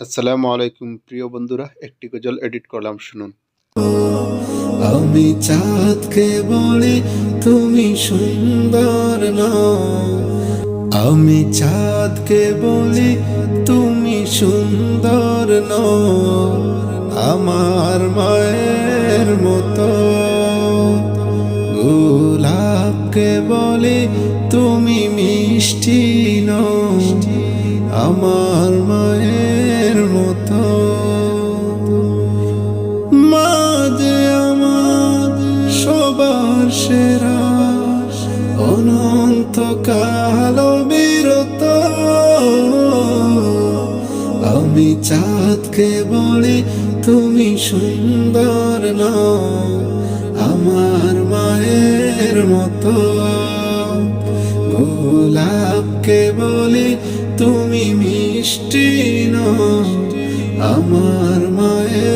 আসসালামু আলাইকুম, প্রিয় বন্ধুরা, একটি গজল এডিট করলাম, শুনুন। আমি চাঁদকে বলি, তুমি সুন্দর নও। আমি চাঁদকে বলি, তুমি সুন্দর নও। আমার মায়ের মতো গোলাপকে বলি, তুমি মিষ্টি নও। আমার মায়ের মতো। মাঝে আমার সবার সেরা অনন্ত কালো বিরত। আমি চাঁদকে বলি, তুমি সুন্দর নও, আমার মায়ের মতো। গোলাপকে বলি, তুমি মিষ্টি নও। আমার মায়ের